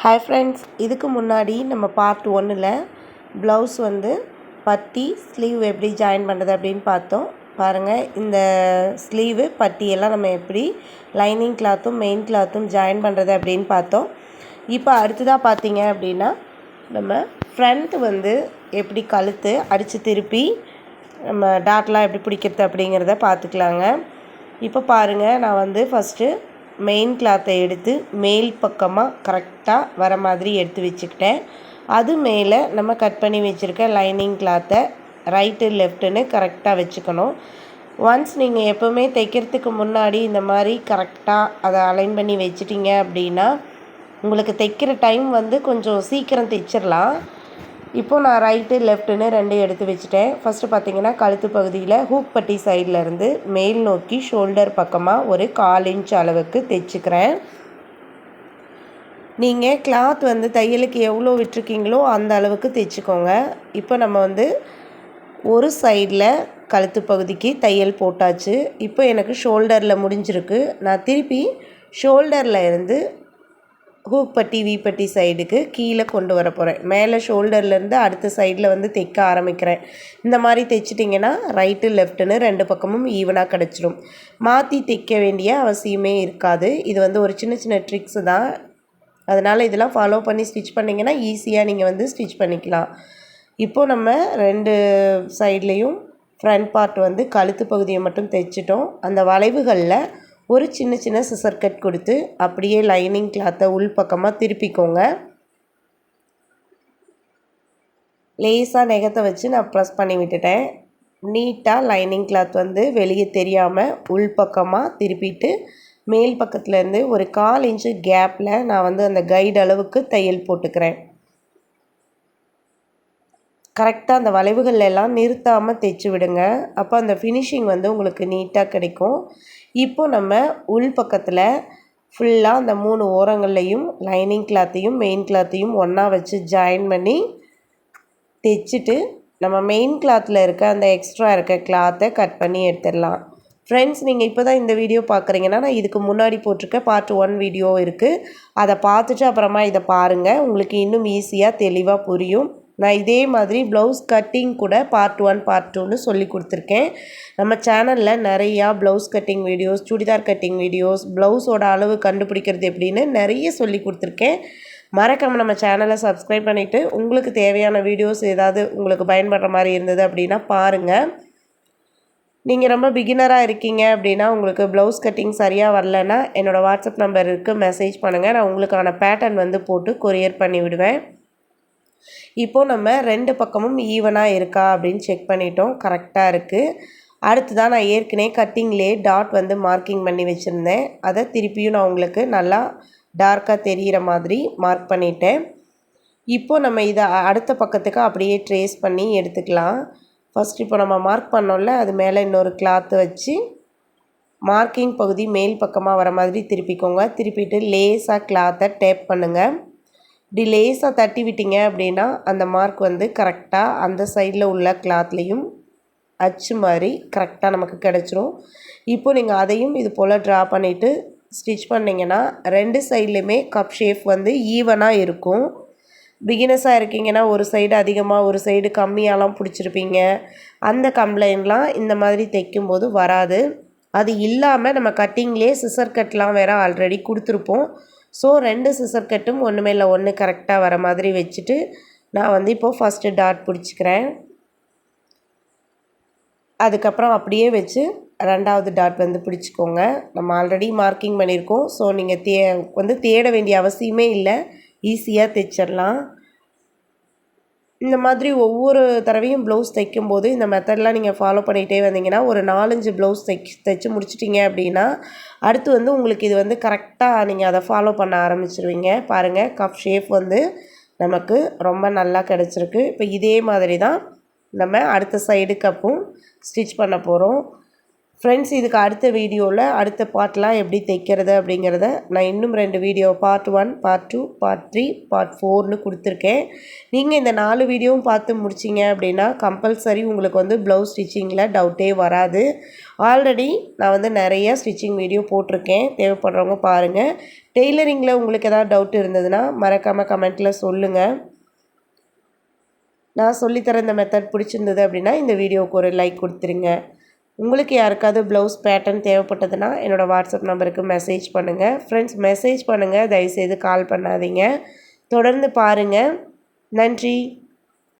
Hi friends இதுக்கு முன்னாடி நம்ம பார்ட் ஒன்னில் ப்ளவுஸ் வந்து பட்டி ஸ்லீவ் எப்படி ஜாயின் பண்ணுறது அப்படின்னு பார்த்தோம். பாருங்கள் இந்த ஸ்லீவு பட்டியெல்லாம் நம்ம எப்படி லைனிங் கிளாத்தும் மெயின் கிளாத்தும் ஜாயின் பண்ணுறது அப்படின்னு பார்த்தோம். இப்போ அடுத்ததாக பார்த்தீங்க அப்படின்னா நம்ம ஃப்ரண்ட் வந்து எப்படி கழுத்து அடித்து திருப்பி நம்ம டாட்லாம் எப்படி பிடிக்கிறது அப்படிங்கிறத பார்த்துக்கலாங்க. இப்போ பாருங்கள் நான் வந்து ஃபஸ்ட்டு மெயின் கிளாத்தை எடுத்து மேல் பக்கமாக கரெக்டாக வர மாதிரி எடுத்து வச்சுக்கிட்டேன். அது மேலே நம்ம கட் பண்ணி வச்சுருக்க லைனிங் கிளாத்தை ரைட்டு லெஃப்ட்டுன்னு கரெக்டாக வச்சுக்கணும். ஒன்ஸ் நீங்கள் எப்போவுமே தைக்கிறதுக்கு முன்னாடி இந்த மாதிரி கரெக்டாக அதை அலைன் பண்ணி வச்சிட்டிங்க அப்படின்னா உங்களுக்கு தைக்கிற டைம் வந்து கொஞ்சம் சீக்கிரம் தைச்சிடலாம் இப்போ நான் ரைட்டு லெஃப்ட்டுன்னு ரெண்டு எடுத்து வச்சுட்டேன். ஃபஸ்ட்டு பார்த்தீங்கன்னா கழுத்து பகுதியில் ஹூக் பட்டி சைடில் இருந்து மேல் நோக்கி ஷோல்டர் பக்கமாக ஒரு கால் இன்ச் அளவுக்கு தைச்சிக்கிறேன். நீங்கள் கிளாத் வந்து தையலுக்கு எவ்வளோ விட்டுருக்கீங்களோ அந்த அளவுக்கு தைச்சிக்கோங்க. இப்போ நம்ம வந்து ஒரு சைடில் கழுத்து பகுதிக்கு தையல் போட்டாச்சு. இப்போ எனக்கு ஷோல்டரில் முடிஞ்சிருக்கு. நான் திருப்பி ஷோல்டரில் இருந்து ஹூக் பட்டி வீப்பட்டி சைடுக்கு கீழே கொண்டு வர போகிறேன் மேலே ஷோல்டர்லேருந்து அடுத்த சைடில் வந்து தைக்க ஆரம்பிக்கிறேன். இந்த மாதிரி தைச்சிட்டிங்கன்னா ரைட்டு லெஃப்ட்டுன்னு ரெண்டு பக்கமும் ஈவனாக கிடச்சிரும். மாற்றி தைக்க வேண்டிய அவசியமே இருக்காது. இது வந்து ஒரு சின்ன சின்ன ட்ரிக்ஸு தான். அதனால் இதெல்லாம் ஃபாலோ பண்ணி ஸ்டிச் பண்ணிங்கன்னா ஈஸியாக நீங்கள் வந்து ஸ்டிச் பண்ணிக்கலாம். இப்போது நம்ம ரெண்டு சைட்லேயும் ஃப்ரண்ட் பார்ட் வந்து கழுத்து பகுதியை மட்டும் தைச்சிட்டோம். அந்த வளைவுகளில் ஒரு சின்ன சின்ன சிசர் கட் கொடுத்து அப்படியே லைனிங் கிளாத்தை உள் பக்கமாக திருப்பிக்கோங்க. லேஸாக நெகத்தை வச்சு நான் ப்ரெஸ் பண்ணி விட்டுட்டேன். நீட்டாக லைனிங் கிளாத் வந்து வெளியே தெரியாமல் உள் பக்கமாக திருப்பிட்டு மேல் பக்கத்துலேருந்து ஒரு கால் இன்ச்சு கேப்பில் நான் வந்து அந்த கைடு அளவுக்கு தையல் போட்டுக்கிறேன். கரெக்டாக அந்த வளைவுகள் எல்லாம் நிறுத்தாமல் தைச்சி விடுங்க. அப்போ அந்த ஃபினிஷிங் வந்து உங்களுக்கு நீட்டாக கிடைக்கும். இப்போ நம்ம உள் பக்கத்தில் ஃபுல்லாக அந்த மூணு ஓரங்கள்லையும் லைனிங் கிளாத்தையும் மெயின் கிளாத்தையும் ஒன்றா வச்சு ஜாயின் பண்ணி தைச்சிட்டு நம்ம மெயின் கிளாத்தில் இருக்க அந்த எக்ஸ்ட்ரா இருக்க கிளாத்தை கட் பண்ணி எடுத்துடலாம். ஃப்ரெண்ட்ஸ் நீங்கள் இப்போ தான் இந்த வீடியோ பார்க்குறீங்கன்னா நான் இதுக்கு முன்னாடி போட்டிருக்க பார்ட் ஒன் வீடியோ இருக்குது அதை பார்த்துட்டு அப்புறமா இதை பாருங்கள் உங்களுக்கு இன்னும் ஈஸியாக தெளிவாக புரியும். நான் இதே மாதிரி ப்ளவுஸ் கட்டிங் கூட பார்ட் ஒன் பார்ட் டூன்னு சொல்லி கொடுத்துருக்கேன். நம்ம சேனலில் நிறையா blouse cutting videos churidar cutting videos ப்ளவுஸோட அளவு கண்டுபிடிக்கிறது எப்படின்னு நிறைய சொல்லி கொடுத்துருக்கேன். மறக்காமல் நம்ம சேனலை சப்ஸ்கிரைப் பண்ணிவிட்டு உங்களுக்கு தேவையான வீடியோஸ் ஏதாவது உங்களுக்கு பயன்படுற மாதிரி இருந்தது அப்படின்னா பாருங்கள் நீங்கள் ரொம்ப பிகினராக இருக்கீங்க அப்படின்னா உங்களுக்கு ப்ளவுஸ் கட்டிங் சரியாக வரலன்னா என்னோடய வாட்ஸ்அப் நம்பருக்கு மெசேஜ் பண்ணுங்கள் நான் உங்களுக்கான பேட்டர்ன் வந்து போட்டு கொரியர் பண்ணி விடுவேன் இப்போது நம்ம ரெண்டு பக்கமும் ஈவனாக இருக்கா அப்படின்னு செக் பண்ணிட்டோம். கரெக்டாக இருக்குது அடுத்து தான் நான் ஏற்கனவே கட்டிங்லேயே டாட் வந்து மார்க்கிங் பண்ணி வச்சுருந்தேன். அதை திருப்பியும் நான் உங்களுக்கு நல்லா டார்க்காக தெரிகிற மாதிரி மார்க் பண்ணிட்டேன். இப்போது நம்ம இதை அடுத்த பக்கத்துக்கு அப்படியே ட்ரேஸ் பண்ணி எடுத்துக்கலாம். ஃபஸ்ட் இப்போ நம்ம மார்க் பண்ணோம்ல அது மேலே இன்னொரு கிளாத்து வச்சு மார்க்கிங் பகுதி மேல் பக்கமாக வர மாதிரி திருப்பிக்கோங்க. திருப்பிட்டு லேஸாக கிளாத்தை டேப் பண்ணுங்கள் இப்படி லேசாக தட்டி விட்டீங்க அப்படின்னா அந்த மார்க் வந்து கரெக்டாக அந்த சைடில் உள்ள கிளாத்லேயும் அச்சு மாதிரி கரெக்டாக நமக்கு கிடச்சிரும். இப்போ நீங்கள் அதையும் இது போல் ட்ரா பண்ணிவிட்டு ஸ்டிச் பண்ணிங்கன்னா ரெண்டு சைட்லேயுமே கப் ஷேப் வந்து ஈவனாக இருக்கும். பிகினஸாக இருக்கீங்கன்னா ஒரு சைடு அதிகமாக ஒரு சைடு கம்மியாலாம் பிடிச்சிருப்பீங்க. அந்த கம்ப்ளைண்ட்லாம் இந்த மாதிரி தைக்கும்போது வராது. அது இல்லாமல் நம்ம கட்டிங்லேயே சிசர் கட்லாம் வேறு ஆல்ரெடி கொடுத்துருப்போம். ஸோ ரெண்டு சிசர் கட்டும் ஒன்று மேலே ஒன்று கரெக்டாக வர மாதிரி வச்சுட்டு நான் வந்து இப்போது ஃபஸ்ட்டு டாட் பிடிச்சிக்கிறேன். அதுக்கப்புறம் அப்படியே வச்சு ரெண்டாவது டாட் வந்து பிடிச்சிக்கோங்க. நம்ம ஆல்ரெடி மார்க்கிங் பண்ணியிருக்கோம். ஸோ நீங்கள் தே வந்து தேட வேண்டிய அவசியமே இல்லை. ஈஸியாக தைச்சிடலாம் இந்த மாதிரி ஒவ்வொரு தடவையும் ப்ளவுஸ் தைக்கும்போது இந்த மெத்தட்லாம் நீங்கள் ஃபாலோ பண்ணிகிட்டே வந்தீங்கன்னா ஒரு நாலஞ்சு ப்ளவுஸ் தைச் தைச்சி முடிச்சிட்டிங்க அப்படின்னா அடுத்து வந்து உங்களுக்கு இது வந்து கரெக்டாக நீங்கள் அதை ஃபாலோ பண்ண ஆரம்பிச்சிருவீங்க. பாருங்கள் கப் ஷேப் வந்து நமக்கு ரொம்ப நல்லா கிடச்சிருக்கு. இப்போ இதே மாதிரி தான் நம்ம அடுத்த சைடு கப்பும் ஸ்டிச் பண்ண போகிறோம் ஃப்ரெண்ட்ஸ் இதுக்கு அடுத்த வீடியோவில் அடுத்த பார்ட்லாம் எப்படி தைக்கிறது அப்படிங்கிறத நான் இன்னும் ரெண்டு video part one part two part three part ஃபோர்னு கொடுத்துருக்கேன். நீங்கள் இந்த நாலு வீடியோவும் பார்த்து முடிச்சிங்க அப்படின்னா கம்பல்சரி உங்களுக்கு வந்து ப்ளவுஸ் ஸ்டிச்சிங்கில் டவுட்டே வராது. ஆல்ரெடி நான் வந்து நிறைய ஸ்டிச்சிங் வீடியோ போட்டிருக்கேன். தேவைப்படுறவங்க பாருங்கள் டெய்லரிங்கில் உங்களுக்கு எதாவது டவுட் இருந்ததுன்னா மறக்காமல் கமெண்ட்டில் சொல்லுங்கள் நான் சொல்லித்தர இந்த மெத்தட் பிடிச்சிருந்தது அப்படின்னா இந்த வீடியோவுக்கு ஒரு லைக் கொடுத்துருங்க. உங்களுக்கு யாருக்காவது ப்ளவுஸ் பேட்டர்ன் தேவைப்பட்டதுன்னா என்னோடய வாட்ஸ்அப் நம்பருக்கு மெசேஜ் பண்ணுங்கள் ஃப்ரெண்ட்ஸ் மெசேஜ் பண்ணுங்கள் தயவுசெய்து கால் பண்ணாதீங்க. தொடர்ந்து பாருங்கள் நன்றி.